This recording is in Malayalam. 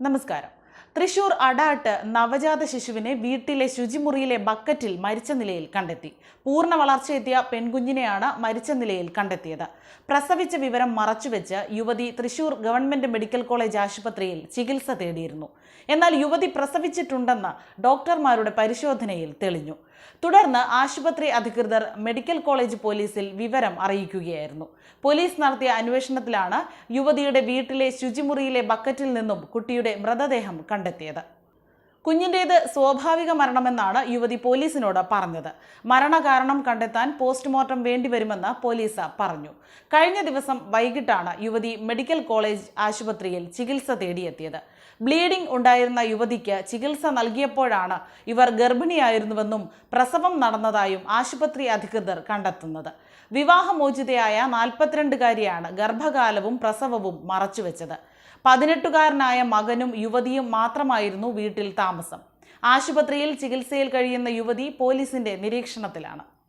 നമസ്കാരം. തൃശൂർ അടാട്ട് നവജാത ശിശുവിനെ വീട്ടിലെ ശുചിമുറിയിലെ ബക്കറ്റിൽ മരിച്ച നിലയിൽ കണ്ടെത്തി. പൂർണ വളർച്ചയെത്തിയ പെൺകുഞ്ഞിനെയാണ് മരിച്ച നിലയിൽ കണ്ടെത്തിയത്. പ്രസവിച്ച വിവരം മറച്ചുവെച്ച് യുവതി തൃശൂർ ഗവൺമെന്റ് മെഡിക്കൽ കോളേജ് ആശുപത്രിയിൽ ചികിത്സ തേടിയിരുന്നു. എന്നാൽ യുവതി പ്രസവിച്ചിട്ടുണ്ടെന്ന് ഡോക്ടർമാരുടെ പരിശോധനയിൽ തെളിഞ്ഞു. തുടർന്ന് ആശുപത്രി അധികൃതർ മെഡിക്കൽ കോളേജ് പോലീസിൽ വിവരം അറിയിക്കുകയായിരുന്നു. പോലീസ് നടത്തിയ അന്വേഷണത്തിലാണ് യുവതിയുടെ വീട്ടിലെ ശുചിമുറിയിലെ ബക്കറ്റിൽ നിന്നും കുട്ടിയുടെ മൃതദേഹം കണ്ടെത്തിയത്. കുഞ്ഞിന്റേത് സ്വാഭാവിക മരണമെന്നാണ് യുവതി പോലീസിനോട് പറഞ്ഞത്. മരണകാരണം കണ്ടെത്താൻ പോസ്റ്റ്മോർട്ടം വേണ്ടിവരുമെന്ന് പോലീസ് പറഞ്ഞു. കഴിഞ്ഞ ദിവസം വൈകിട്ടാണ് യുവതി മെഡിക്കൽ കോളേജ് ആശുപത്രിയിൽ ചികിത്സ തേടിയെത്തിയത്. ബ്ലീഡിംഗ് ഉണ്ടായിരുന്ന യുവതിക്ക് ചികിത്സ നൽകിയപ്പോഴാണ് ഇവർ ഗർഭിണിയായിരുന്നുവെന്നും പ്രസവം നടന്നതായും ആശുപത്രി അധികൃതർ കണ്ടെത്തുന്നത്. വിവാഹമോചിതയായ നാൽപ്പത്തിരണ്ടുകാരിയാണ് ഗർഭകാലവും പ്രസവവും മറച്ചുവെച്ചത്. പതിനെട്ടുകാരനായ മകനും യുവതിയും മാത്രമായിരുന്നു വീട്ടിൽ താമസം ആശുപത്രിയിൽ ചികിത്സയിൽ കഴിയുന്ന യുവതി പോലീസിന്റെ നിരീക്ഷണത്തിലാണ്.